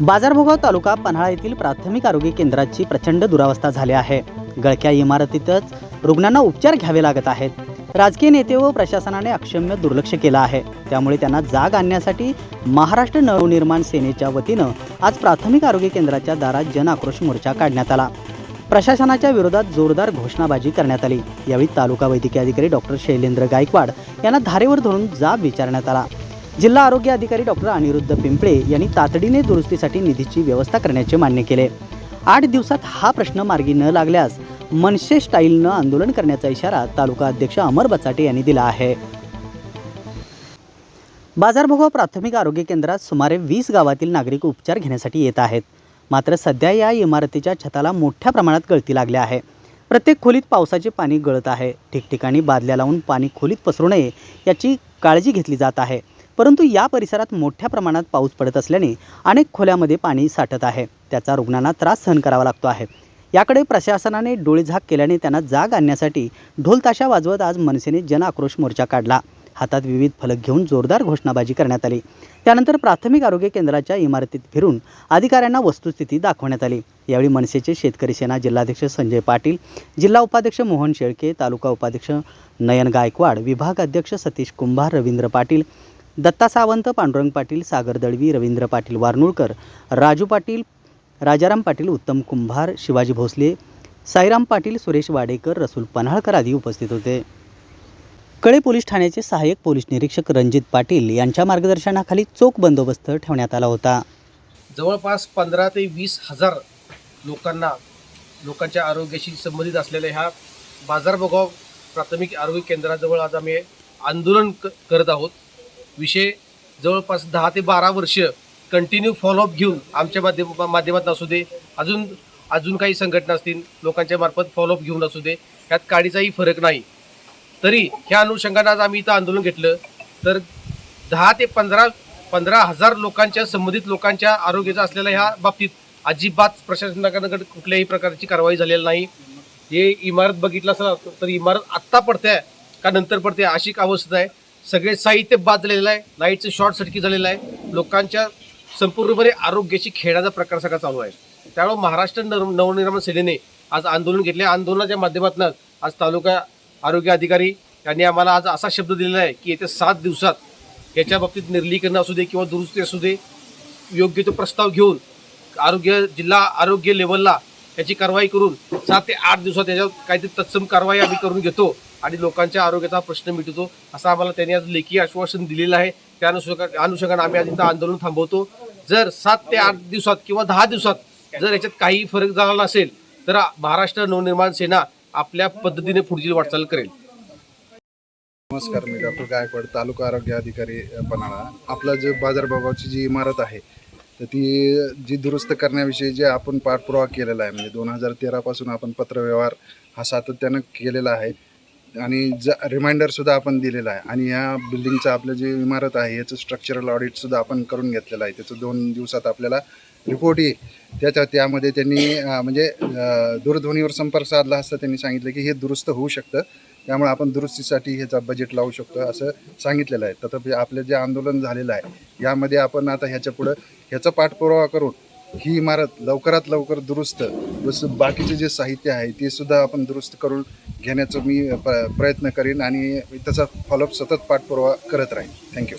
बाजारभोगाव तालुका पन्हाळा येथील प्राथमिक आरोग्य केंद्राची प्रचंड दुरावस्था झाली आहे. गळक्या इमारतीतच रुग्णांना उपचार घ्यावे लागत आहेत. राजकीय नेते व प्रशासनाने अक्षम्य दुर्लक्ष केलं आहे. त्यामुळे त्यांना जाग आणण्यासाठी महाराष्ट्र नवनिर्माण सेनेच्या वतीनं आज प्राथमिक आरोग्य केंद्राच्या दारात जन आक्रोश मोर्चा काढण्यात आला. प्रशासनाच्या विरोधात जोरदार घोषणाबाजी करण्यात आली. यावेळी तालुका वैद्यकीय अधिकारी डॉक्टर शैलेंद्र गायकवाड यांना धारेवर धरून जाब विचारण्यात आला. जिल्हा आरोग्य अधिकारी डॉक्टर अनिरुद्ध पिंपळे यांनी तातडीने दुरुस्तीसाठी निधीची व्यवस्था करण्याचे मान्य केले. आठ दिवसात हा प्रश्न मार्गी न लागल्यास मनसे स्टाईलनं आंदोलन करण्याचा इशारा तालुका अध्यक्ष अमर बचाटे यांनी दिला आहे. बाजारभोगाव प्राथमिक आरोग्य केंद्रात सुमारे वीस गावातील नागरिक उपचार घेण्यासाठी येत आहेत. मात्र सध्या या इमारतीच्या छताला मोठ्या प्रमाणात गळती लागल्या आहे. प्रत्येक खोलीत पावसाचे पाणी गळत आहे. ठिकठिकाणी बादल्या लावून पाणी खोलीत पसरू नये याची काळजी घेतली जात आहे. परंतु या परिसरात मोठ्या प्रमाणात पाऊस पडत असल्याने अनेक खोल्यामध्ये पाणी साठत आहे. त्याचा रुग्णांना त्रास सहन करावा लागतो आहे. याकडे प्रशासनाने डोळेझाक केल्याने त्यांना जाग आणण्यासाठी ढोलताशा वाजवत आज मनसेने जन आक्रोश मोर्चा काढला. हातात विविध फलक घेऊन जोरदार घोषणाबाजी करण्यात आली. त्यानंतर प्राथमिक आरोग्य केंद्राच्या इमारतीत फिरून अधिकाऱ्यांना वस्तुस्थिती दाखवण्यात आली. यावेळी मनसेचे शेतकरी सेना जिल्हाध्यक्ष संजय पाटील जिल्हा उपाध्यक्ष मोहन शेळके तालुका उपाध्यक्ष नयन गायकवाड विभाग अध्यक्ष सतीश कुंभार रवींद्र पाटील दत्ता सावंत पांडुरंग पाटील सागर दळवी रवींद्र पाटील वारनुळकर राजू पाटील राजाराम पाटील उत्तम कुंभार शिवाजी भोसले साईराम पाटील सुरेश वाडेकर रसूल पन्हाळकर आदी उपस्थित होते. कळे पोलीस ठाण्याचे सहाय्यक पोलीस निरीक्षक रणजित पाटील यांच्या मार्गदर्शनाखाली चोख बंदोबस्त ठेवण्यात आला होता. जवळपास पंधरा ते वीस हजार लोकांना लोकांच्या आरोग्याशी संबंधित असलेल्या ह्या बाजारभोगाव प्राथमिक आरोग्य केंद्राजवळ आज आम्ही आंदोलन क करत आहोत. विषय जवळपास दहा ते बारा वर्ष कंटिन्यू फॉलोअप घेऊन आमच्या माध्यम माध्यमातून असू दे अजून अजून काही संघटना असतील लोकांच्या मार्फत फॉलोअप घेऊन असू दे यात काडीचाही फरक नाही. तरी ह्या अनुषंगानं आज आम्ही इथं आंदोलन घेतलं तर दहा ते पंधरा पंधरा हजार लोकांच्या संबंधित लोकांच्या आरोग्याचा असलेल्या ह्या बाबतीत अजिबात प्रशासनाकडे कुठल्याही प्रकारची कारवाई झालेली नाही. हे इमारत बघितलं असं तर इमारत आत्ता पडते का नंतर पडते अशी एक अवस्था आहे. सगळे साहित्य बाद झालेलं आहे. लाईटचं शॉर्ट सर्किट झालेलं आहे. लोकांच्या संपूर्णपणे आरोग्याशी खेळाचा प्रकार सगळा चालू आहे. त्यामुळे महाराष्ट्र नर नवनिर्माण सेनेने आज आंदोलन घेतले. आंदोलनाच्या माध्यमातून आज तालुका आरोग्य अधिकारी यांनी आम्हाला आज असा शब्द दिलेला आहे की येत्या सात दिवसात याच्या बाबतीत निर्लीकरण असू दे किंवा दुरुस्ती असू दे योग्य तो प्रस्ताव घेऊन आरोग्य जिल्हा आरोग्य लेवलला याची कारवाई करून सात ते आठ दिवसात याच्यावर काहीतरी तत्सम कारवाई आम्ही करून घेतो. आणि लोकांच्या आरोग्याचा प्रश्न मिटवतो. असं आम्हाला त्यांनी आज लेखी आश्वासन दिलेलं आहे. त्या अनुषंगा अनुषंगाने आम्ही आज इथं आंदोलन थांबवतो. जर सात ते आठ दिवसात किंवा दहा दिवसात जर याच्यात काही फरक झाला नसेल तर महाराष्ट्र नवनिर्माण सेना आपल्या पद्धतीने पुढची वाटचाल करेल. नमस्कार मी डॉक्टर गायकवाड तालुका आरोग्य अधिकारी पन्हाळा. आपला जे बाजारभावाची जी इमारत आहे तर ती जी दुरुस्त करण्याविषयी जे आपण पाठपुरावा केलेला आहे म्हणजे दोन हजार तेरापासून आपण पत्रव्यवहार हा सातत्यानं केलेला आहे आणि ज रिमाइंडरसुद्धा आपण दिलेला आहे. आणि या बिल्डिंगचं आपलं जे इमारत आहे याचं स्ट्रक्चरल ऑडिटसुद्धा आपण करून घेतलेलं आहे. त्याचं दोन दिवसात आपल्याला रिपोर्ट येईल. त्याच्या त्यामध्ये त्यांनी म्हणजे दूरध्वनीवर संपर्क साधला असता त्यांनी सांगितलं की हे दुरुस्त होऊ शकतं. त्यामुळे आपण दुरुस्तीसाठी ह्याचा बजेट लावू शकतो असं सांगितलेलं आहे. तथापि आपलं जे आंदोलन झालेलं आहे यामध्ये आपण आता ह्याच्या पुढं ह्याचा पाठपुरावा करून ही इमारत लवकरात लवकर दुरुस्त जसं बाकीचे जे साहित्य आहे ते सुद्धा आपण दुरुस्त करून घेण्याचं मी प प्रयत्न करीन आणि त्याचा फॉलोअप सतत पाठपुरावा करत राहीन. थँक्यू